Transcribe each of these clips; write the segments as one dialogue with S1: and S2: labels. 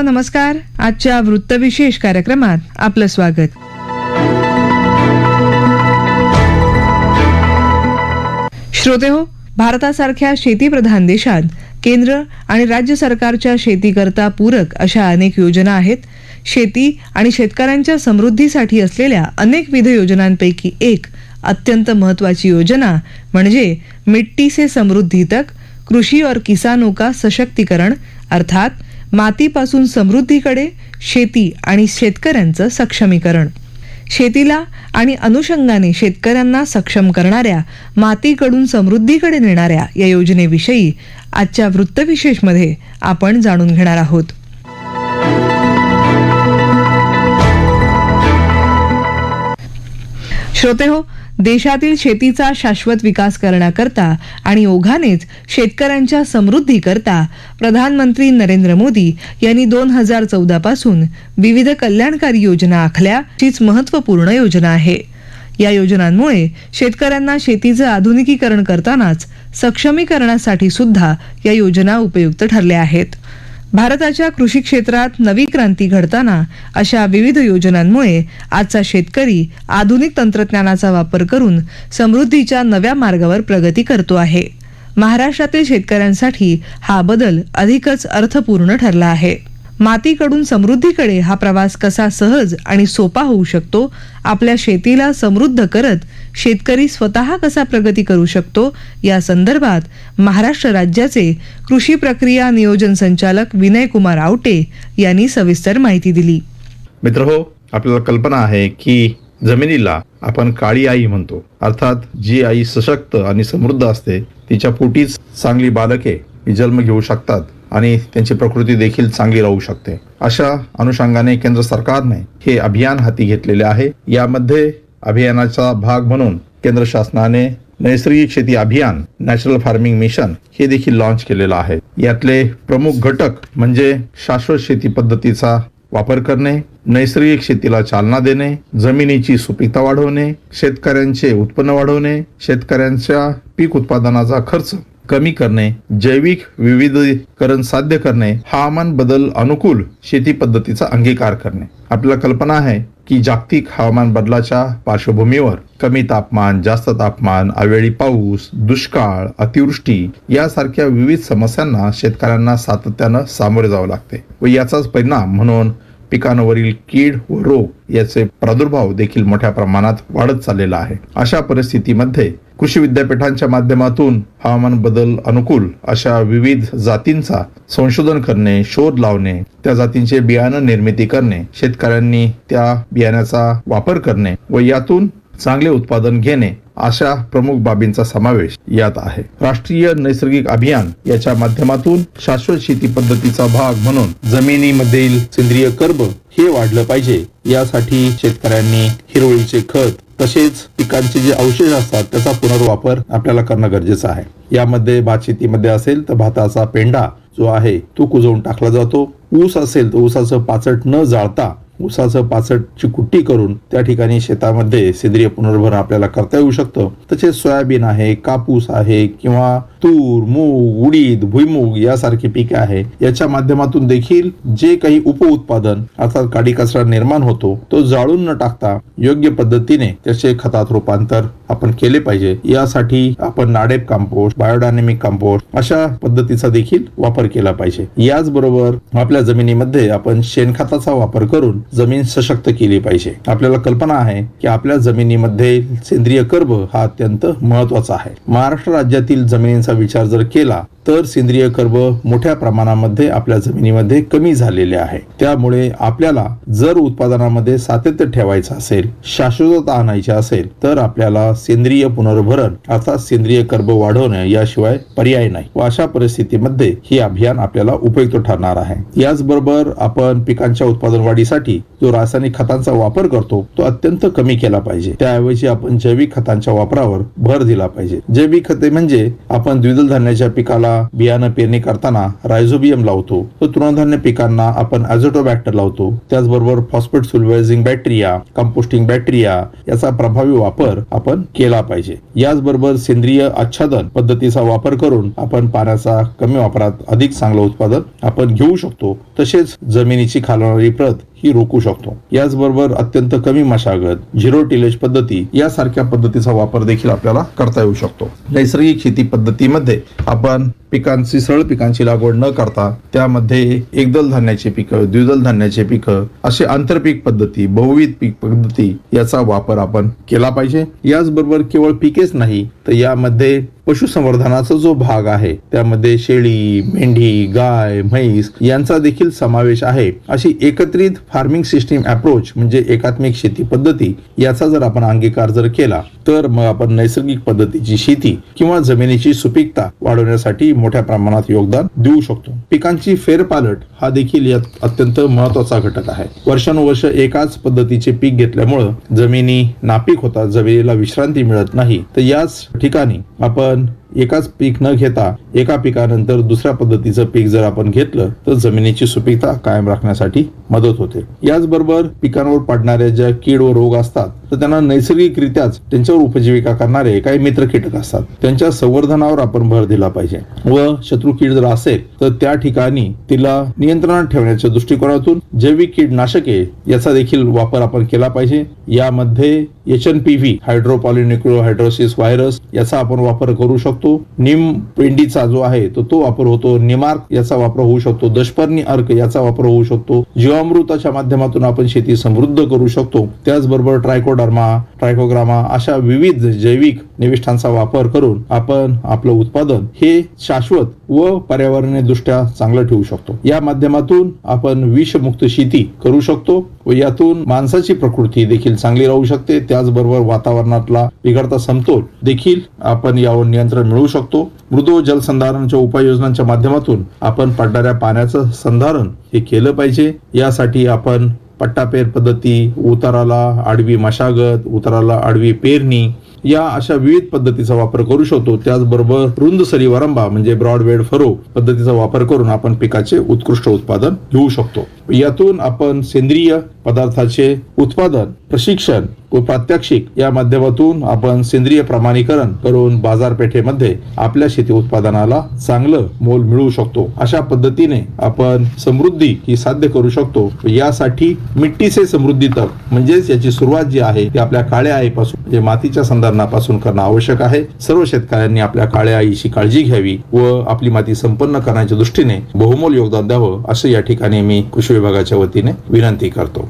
S1: श्रोते नमस्कार. आजच्या वृत्तविशेष कार्यक्रमात आपलं स्वागत. श्रोते हो भारतासारख्या शेतीप्रधान देशात केंद्र आणि राज्य सरकारच्या शेतीकरता पूरक अशा अनेक योजना आहेत. शेती आणि शेतकऱ्यांच्या समृद्धीसाठी असलेल्या अनेकविध योजनांपैकी एक अत्यंत महत्वाची योजना म्हणजे मिट्टी से समृद्धी तक कृषी और किसानों का सशक्तीकरण अर्थात मातीपासून समृद्धीकडे शेती आणि शेतकऱ्यांचं सक्षमीकरण. शेतीला आणि अनुषंगाने शेतकऱ्यांना सक्षम करणाऱ्या मातीकडून समृद्धीकडे नेणाऱ्या या योजनेविषयी आजच्या वृत्तविशेषमध्ये आपण जाणून घेणार आहोत. श्रोते हो देशातील शेतीचा शाश्वत विकास करण्याकरता आणि ओघानेच शेतकऱ्यांच्या समृद्धीकरता प्रधानमंत्री नरेंद्र मोदी यांनी दोन हजार चौदा पासून विविध कल्याणकारी योजना आखल्या हीच महत्त्वपूर्ण योजना आहे. या योजनांमुळे शेतकऱ्यांना शेतीचं आधुनिकीकरण करतानाच सक्षमीकरणासाठी सुद्धा या योजना उपयुक्त ठरल्या आहेत. भारताच्या कृषी क्षेत्रात नवी क्रांती घडताना अशा विविध योजनांमुळे आजचा शेतकरी आधुनिक तंत्रज्ञानाचा वापर करून समृद्धीच्या नव्या मार्गावर प्रगती करतो आहे. महाराष्ट्रातील शेतकऱ्यांसाठी हा बदल अधिकच अर्थपूर्ण ठरला आहे. मातीकडून समृद्धीकडे हा प्रवास कसा सहज आणि सोपा होऊ शकतो आपल्या शेतीला समृद्ध करत शेतकरी स्वतः कसा प्रगती करू शकतो? या संदर्भात महाराष्ट्र राज्याचे कृषी प्रक्रिया नियोजन संचालक विनय कुमार आवटे यांनी सविस्तर माहिती दिली.
S2: मित्र हो आपल्याला कल्पना आहे की जमिनीला आपण काळी आई म्हणतो. अर्थात जी आई सशक्त आणि समृद्ध असते तिच्या पोटीच चांगली बालके जन्म घेऊ शकतात आणि त्यांची प्रकृती देखील चांगली राहू शकते. अशा अनुषंगाने केंद्र सरकारने हे अभियान हाती घेतलेले आहे. यामध्ये अभियानाचा भाग म्हणून केंद्र शासनाने नैसर्गिक शेती अभियान नॅचरल फार्मिंग मिशन हे देखील लॉन्च केलेलं आहे. यातले प्रमुख घटक म्हणजे शाश्वत शेती पद्धतीचा वापर करणे नैसर्गिक शेतीला चालना देणे जमिनीची सुपीकता वाढवणे शेतकऱ्यांचे उत्पन्न वाढवणे शेतकऱ्यांच्या पीक उत्पादनाचा खर्च कमी करणे जैविक विविधीकरण साध्य करणे हवामान बदल अनुकूल शेती पद्धतीचा अंगीकार करणे. आपल्याला कल्पना आहे की जागतिक हवामान बदलाच्या पार्श्वभूमीवर कमी तापमान जास्त तापमान अवेळी पाऊस दुष्काळ अतिवृष्टी यासारख्या विविध समस्यांना शेतकऱ्यांना सातत्यानं सामोरे जावं लागते व याचाच परिणाम म्हणून पिकांवरील कीड व रोग याचे प्रादुर्भाव देखील मोठ्या प्रमाणात वाढत चाललेला आहे. अशा परिस्थितीमध्ये कृषी विद्यापीठांच्या माध्यमातून हवामान बदल अनुकूल अशा विविध जातींचा संशोधन करणे शोध लावणे त्या जातींचे बियाणं निर्मिती करणे शेतकऱ्यांनी त्या बियाण्याचा वापर करणे व यातून चांगले उत्पादन घेणे अशा प्रमुख बाबींचा समावेश यात आहे. राष्ट्रीय नैसर्गिक अभियान याच्या माध्यमातून शाश्वत शेती पद्धतीचा भाग म्हणून जमिनीमधील सेंद्रिय कर्ब हे वाढलं पाहिजे. यासाठी शेतकऱ्यांनी हिरवळीचे खत तसेच पिकांचे जे अवशेष असतात त्याचा पुनर्वापर आपल्याला करणं गरजेचं आहे. यामध्ये भात शेतीमध्ये असेल तर भाताचा पेंडा जो आहे तो कुजवून टाकला जातो. ऊस असेल तर ऊसाचं पाचट न जाळता ऊसाचं पाचटची कुट्टी करून त्या ठिकाणी शेतामध्ये सेंद्रिय पुनर्भरण आपल्याला करता येऊ शकतं. तसेच सोयाबीन आहे कापूस आहे किंवा तूर मूग उडीद भुईमूग यासारखी पिके आहे. याच्या माध्यमातून देखील जे काही उपउत्पादन अर्थात काडी कचरा निर्माण होतो तो जाळून न टाकता योग्य पद्धतीने त्याचे खतात रूपांतर आपण केले पाहिजे. यासाठी आपण नाडेप कंपोस्ट बायोडायनेमिक कंपोस्ट अशा पद्धतीचा देखील वापर केला पाहिजे. याचबरोबर आपल्या जमिनीमध्ये आपण शेणखताचा वापर करून जमीन सशक्त केली पाहिजे. आपल्याला कल्पना आहे की आपल्या जमिनीमध्ये सेंद्रिय कर्ब हा अत्यंत महत्त्वाचा आहे. महाराष्ट्र राज्यातील जमिनींचा विचार जर केला तर सेंद्रिय कर्ब मोठ्या प्रमाणामध्ये आपल्या जमिनीमध्ये कमी झालेले आहे. त्यामुळे आपल्याला जर उत्पादनामध्ये सातत्य ठेवायचं असेल शाश्वतता आणायची असेल तर आपल्याला सेंद्रिय पुनर्भरण अर्थात सेंद्रिय कर्ब वाढवणे याशिवाय पर्याय नाही. व अशा परिस्थितीमध्ये हे अभियान आपल्याला उपयुक्त ठरणार आहे. याचबरोबर आपण पिकांच्या उत्पादन वाढीसाठी जो रासायनिक खतांचा वापर करतो तो अत्यंत कमी केला पाहिजे. त्याऐवजी आपण जैविक खतांच्या वापरावर भर दिला पाहिजे. जैविक खते म्हणजे आपण द्विदल धान्याच्या पिकाला बियाणं पेरणी करताना रायझोबियम लावतो. तर तृणधान्य पिकांना आपण अॅझोटोबॅक्टर लावतो. त्याचबरोबर phosphate solubilising bacteria composting bacteria याचा प्रभावी वापर आपण केला पाहिजे. याचबरोबर सेंद्रिय आच्छादन पद्धतीचा वापर करून आपण पाण्याचा कमी वापरात अधिक चांगलं उत्पादन आपण घेऊ शकतो. तसेच जमिनीची खालवणारी प्रत ही रोखू शकतो. याचबरोबर अत्यंत कमी मशागत झिरो टिलेज पद्धती यासारख्या पद्धतीचा वापर देखील आपल्याला करता येऊ शकतो. नैसर्गिक शेती पद्धतीमध्ये आपण पिकांची सरळ पिकांची लागवड न करता त्यामध्ये एकदल धान्याची पिकं द्विदल धान्याची पिकं असे आंतरपीक पद्धती बहुविध पीक पद्धती याचा वापर आपण केला पाहिजे. याचबरोबर केवळ पिकेच नाही तर यामध्ये पशुसंवर्धनाचा जो भाग आहे त्यामध्ये शेळी मेंढी गाय म्हैस यांचा देखील समावेश आहे. अशी एकत्रित फार्मिंग सिस्टीम अप्रोच म्हणजे एकात्मिक शेती पद्धती याचा जर आपण अंगीकार जर केला तर मग आपण नैसर्गिक पद्धतीची शेती किंवा जमिनीची सुपीकता वाढवण्यासाठी मोठ्या प्रमाणात योगदान देऊ शकतो. पिकांची फेरपालट हा देखील यात अत्यंत महत्त्वाचा घटक आहे. वर्षानुवर्ष एकाच पद्धतीचे पीक घेतल्यामुळं जमिनी नापीक होतात जमिनीला विश्रांती मिळत नाही. तर याच ठिकाणी आपण एकाच पीक न घेता एका पिकानंतर दुसऱ्या पद्धतीचं पीक जर आपण घेतलं तर जमिनीची सुपीकता कायम राखण्यासाठी मदत होते. याचबरोबर पिकांवर पडणाऱ्या ज्या कीड व रोग असतात तर त्यांना नैसर्गिकरित्याच त्यांच्यावर उपजीविका करणारे काही मित्र कीटक असतात. त्यांच्या संवर्धनावर आपण भर दिला पाहिजे. व शत्रू कीड जर असेल तर त्या ठिकाणी तिला नियंत्रणात ठेवण्याच्या दृष्टिकोनातून जैविक कीडनाशके याचा देखील वापर आपण केला पाहिजे. यामध्ये एच एन पी व्ही हायड्रोपॉलिन्युक्लोहायड्रोसिस व्हायरस याचा आपण वापर करू शकतो. निम पेंडीचा जो आहे तो तो वापर होतो. निमार्क याचा वापर होऊ शकतो. दशपर्णी अर्क याचा वापर होऊ शकतो. जीवामृताच्या माध्यमातून आपण शेती समृद्ध करू शकतो. त्याचबरोबर ट्रायकोड ट्रायकोडर्मा ट्रायकोग्रामा अशा विविध जैविक निविष्ठांचा वापर करून आपण आपलं उत्पादन हे शाश्वत व पर्यावरणीय दृष्ट्या चांगलं ठेवू शकतो. या माध्यमातून आपण विषमुक्त शेती करू शकतो व यातून माणसाची प्रकृती देखील चांगली राहू शकते. त्याचबरोबर वातावरणातला बिघडता समतोल देखील आपण यावर नियंत्रण मिळवू शकतो. मृदू जलसंधारणच्या उपाययोजनांच्या माध्यमातून आपण पडणाऱ्या पाण्याचं संधारण हे केलं पाहिजे. यासाठी आपण पट्टापेर पद्धती उताराला आडवी मशागत उताराला आडवी पेरणी या अशा विविध पद्धतीचा वापर करू शकतो. त्याचबरोबर रुंद सरीवरंबा म्हणजे ब्रॉडवेड फरो पद्धतीचा वापर करून आपण पिकाचे उत्कृष्ट उत्पादन घेऊ शकतो. यातून आपण सेंद्रिय पदार्थाचे उत्पादन प्रशिक्षण व प्रात्यक्षिक या माध्यमातून आपण सेंद्रिय प्रमाणीकरण करून बाजारपेठेमध्ये आपल्या शेती उत्पादनाला चांगलं मोल मिळवू शकतो. अशा पद्धतीने आपण समृद्धी ही साध्य करू शकतो. यासाठी मिट्टी से समृद्धी तक म्हणजेच याची सुरुवात जी आहे ती आपल्या काळ्या आईपासून म्हणजे मातीच्या संधारणापासून करणं आवश्यक आहे. सर्व शेतकऱ्यांनी आपल्या काळ्या आईची काळजी घ्यावी व आपली माती संपन्न करण्याच्या दृष्टीने बहुमोल योगदान द्यावं असं या ठिकाणी मी कृषी विभागाच्या वतीने विनंती करतो.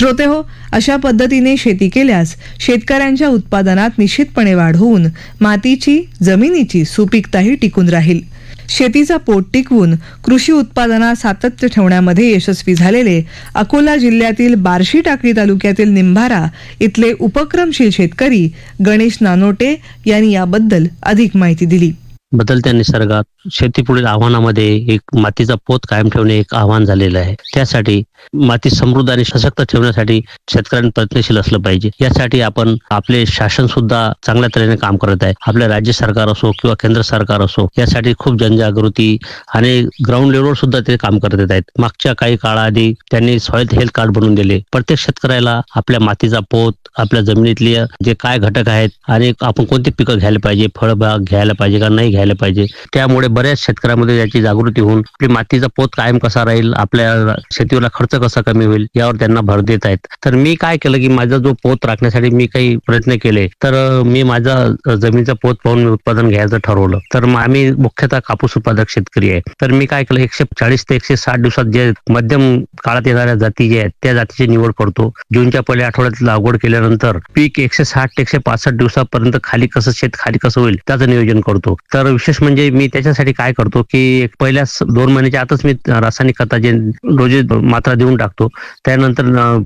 S1: श्रोते हो अशा पद्धतीने शेती केल्यास शेतकऱ्यांच्या उत्पादनात निश्चितपणे वाढ होऊन मातीची जमिनीची सुपीकताही टिकून राहील. शेतीचा पोट टिकवून कृषी उत्पादनात सातत्य ठेवण्यामध्ये यशस्वी झालेले अकोला जिल्ह्यातील बार्शी टाकळी तालुक्यातील निंभारा इथले उपक्रमशील शेतकरी गणेश नानोटे यांनी याबद्दल अधिक माहिती दिली.
S3: बदलत्या निसर्गात शेतीपुढील आव्हानामध्ये एक मातीचा पोत कायम ठेवणे एक आव्हान झालेलं आहे. त्यासाठी माती समृद्ध आणि सशक्त ठेवण्यासाठी शेतकऱ्यांनी प्रयत्नशील असलं पाहिजे. यासाठी आपण आपले शासन सुद्धा चांगल्या तऱ्हेने काम करत आहे. आपले राज्य सरकार असो किंवा केंद्र सरकार असो यासाठी खूप जनजागृती आणि ग्राउंड लेवलवर सुद्धा ते काम करत येत आहेत. मागच्या काही काळाआधी त्यांनी सॉइल हेल्थ कार्ड बनवून दिले. प्रत्येक शेतकऱ्याला आपल्या मातीचा पोत आपल्या जमिनीतले जे काय घटक आहेत आणि आपण कोणती पिकं घ्यायला पाहिजे फळबाग घ्यायला पाहिजे का नाही घ्यायला पाहिजे त्यामुळे बऱ्याच शेतकऱ्यांमध्ये याची जागृती होऊन आपली मातीचा पोत कायम कसा राहील आपल्या शेतीवरला खर्च कसा कमी होईल यावर त्यांना भर देत आहेत. तर मी काय केलं की माझा जो पोत राखण्यासाठी मी काही प्रयत्न केले तर मी माझा जमिनीचा पोत पाहून उत्पादन घ्यायचं ठरवलं. तर मग आम्ही मुख्यतः कापूस उत्पादक शेतकरी आहे. तर मी काय केलं एकशे चाळीस ते एकशे साठ दिवसात जे मध्यम काळात येणाऱ्या जाती जे आहेत त्या जातीची निवड करतो. जूनच्या पहिल्या आठवड्यात लागवड केल्यानंतर पीक एकशे साठ ते एकशे पासष्ट दिवसापर्यंत खाली कसं शेत खाली कसं होईल त्याचं नियोजन करतो. तर विशेष म्हणजे मी त्याच्यासाठी काय करतो की पहिल्या दोन महिन्याच्या आतच मी रासायनिक खताचे रोज मात्रा देऊन टाकतो. त्यानंतर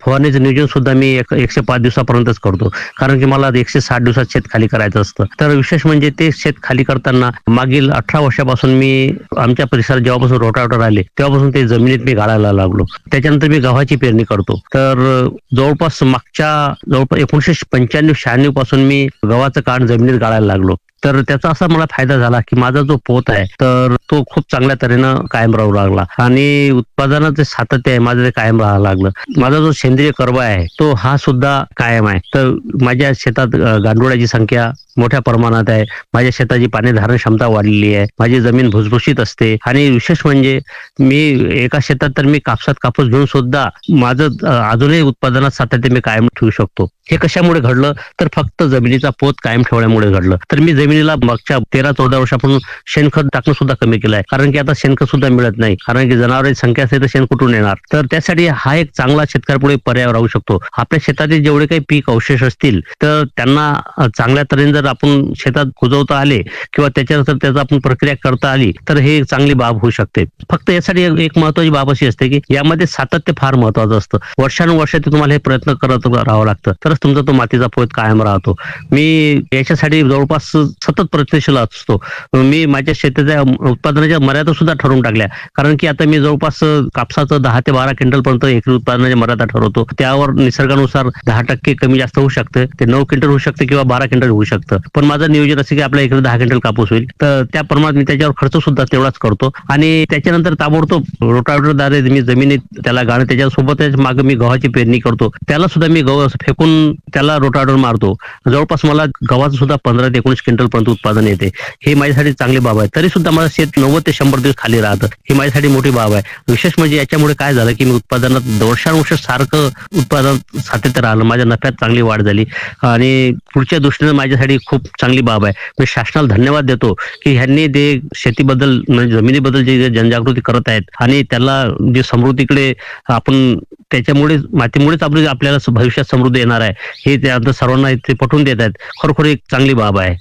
S3: फवारणीचं नियोजन सुद्धा मी एक- एकशे पाच दिवसापर्यंतच करतो. कारण की मला एकशे साठ दिवसात शेत खाली करायचं असतं. तर विशेष म्हणजे ते शेत खाली करताना मागील अठरा वर्षापासून मी आमच्या परिसरात जेव्हापासून रोटावटर आले तेव्हापासून ते जमिनीत मी गाळायला लागलो. त्याच्यानंतर मी गव्हाची पेरणी करतो. तर जवळपास मागच्या जवळपास एकोणीशे पंच्याण्णव शहाण्णवपासून मी गव्हाचं काढ जमिनीत गाळायला लागलो. तर त्याचा असा मला फायदा झाला की माझा जो पोत आहे तर तो खूप चांगल्या तऱ्हेनं कायम राहू लागला. आणि उत्पादनाचे जे सातत्य आहे माझं ते कायम राहावं लागलं. माझा जो सेंद्रिय कर्बा आहे तो हा सुद्धा कायम आहे. तर माझ्या शेतात अ, गांडुळाची संख्या मोठ्या प्रमाणात आहे. माझ्या शेताची पाणी धारण क्षमता वाढलेली आहे. माझी जमीन भुसभुशीत असते. आणि विशेष म्हणजे मी एका शेतात तर मी कापसात कापूस घेऊन सुद्धा माझं अजूनही उत्पादनात सातत्य मी कायम ठेवू शकतो. हे कशामुळे घडलं? तर फक्त जमिनीचा पोत कायम ठेवल्यामुळे घडलं. तर मी जमीन जमिनीला मागच्या तेरा चौदा वर्षापासून शेणखत टाकणं सुद्धा कमी केलं आहे कारण की आता शेणखत सुद्धा मिळत नाही. कारण की जनावरांची संख्या असेल तर शेण कुठून येणार? तर त्यासाठी हा एक चांगला शेतकऱ्यापुढे पर्याय राहू शकतो. आपल्या शेतातील जेवढे काही पीक अवशेष असतील तर त्यांना चांगल्या तऱ्हेने जर आपण शेतात कुजवता आले किंवा त्याच्यानंतर त्याचा आपण प्रक्रिया करता आली तर हे एक चांगली बाब होऊ शकते. फक्त यासाठी एक- एक महत्वाची बाब अशी असते की यामध्ये सातत्य फार महत्वाचं असतं. वर्षानुवर्ष ते तुम्हाला हे प्रयत्न करत राहावं लागतं. तरच तुमचा तो मातीचा पोत कायम राहतो. मी याच्यासाठी जवळपास सतत प्रयत्नशील असतो. मी माझ्या शेताच्या उत्पादनाच्या मर्यादा सुद्धा ठरवून टाकल्या. कारण की आता मी जवळपास कापसाचं दहा ते बारा क्विंटल पर्यंत एकरी उत्पादनाची मर्यादा ठरवतो. त्यावर निसर्गानुसार दहा टक्के कमी जास्त होऊ शकतं. ते नऊ क्विंटल होऊ शकते किंवा बारा क्विंटल होऊ शकतं. पण माझं नियोजन असं की आपल्या इकडे दहा क्विंटल कापूस होईल. तर त्या प्रमाणात मी त्याच्यावर खर्च सुद्धा तेवढाच करतो. आणि त्याच्यानंतर ताबडतोब रोटावेटरद्वारे मी जमिनीत त्याला गाणं त्याच्यासोबतच मागे मी गव्हाची पेरणी करतो. त्याला सुद्धा मी गव्हा फेकून त्याला रोटावेटर मारतो. जवळपास मला गव्हाचं सुद्धा पंधरा ते एकोणीस क्विंटल पर्यंत उत्पादन येते. हे माझ्यासाठी चांगली बाब आहे. तरी सुद्धा माझं शेत नव्वद ते शंभर दिवस खाली राहतं. हे माझ्यासाठी मोठी बाब आहे. विशेष म्हणजे याच्यामुळे काय झालं की मी उत्पादनात वर्षानुवर्ष सारखं उत्पादन सातत्य राहिलं. माझ्या नफ्यात चांगली वाढ झाली. आणि पुढच्या दृष्टीने माझ्यासाठी खूप चांगली बाब आहे. मी शासनाला धन्यवाद देतो की ह्यांनी ते शेतीबद्दल म्हणजे जमिनीबद्दल जे जनजागृती करत आहेत आणि त्याला जे समृद्धीकडे आपण त्याच्यामुळे मातीमुळेच आपली आपल्याला भविष्यात समृद्धी येणार आहे. हे ते सर्वांना ते पटवून देत आहेत. खरोखर एक चांगली बाब आहे.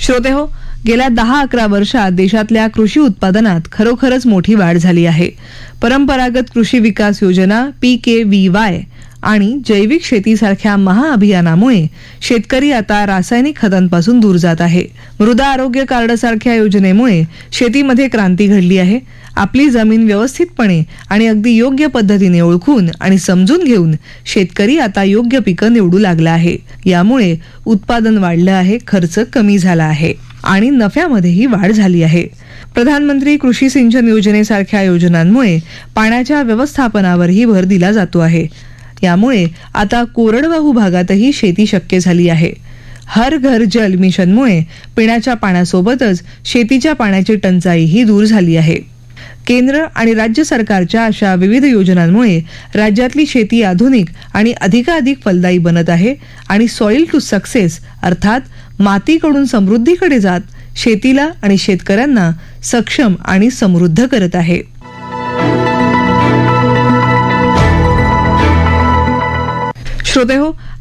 S1: श्रोते हो गेल्या दहा अकरा वर्षात देशातल्या कृषी उत्पादनात खरोखरच मोठी वाढ झाली आहे. परंपरागत कृषी विकास योजना पी के व्ही वाय आणि जैविक शेतीसारख्या महाअभियानामुळे शेतकरी आता रासायनिक खतांपासून दूर जात आहे. मृदा आरोग्य कार्डसारख्या योजनेमुळे शेतीमध्ये क्रांती घडली आहे. आपली जमीन व्यवस्थितपणे आणि अगदी योग्य पद्धतीने ओळखून आणि समजून घेऊन शेतकरी आता योग्य पिकं निवडू लागला आहे. यामुळे उत्पादन वाढलं आहे खर्च कमी झाला आहे आणि नफ्यामध्येही वाढ झाली आहे. प्रधानमंत्री कृषी सिंचन योजनेसारख्या योजनांमुळे पाण्याच्या व्यवस्थापनावरही भर दिला जातो आहे. यामुळे आता कोरडवाहू भागातही शेती शक्य झाली आहे. हर घर जल मिशनमुळे पिण्याच्या पाण्यासोबतच शेतीच्या पाण्याची टंचाईही दूर झाली आहे. केंद्र आणि राज्य सरकारच्या अशा विविध योजनांमुळे राज्यातली शेती आधुनिक आणि अधिकाधिक फलदायी बनत आहे आणि सॉइल टू सक्सेस अर्थात मातीकडून समृद्धीकडे जात शेतीला आणि शेतकऱ्यांना सक्षम आणि समृद्ध करत आहे. श्रोते हो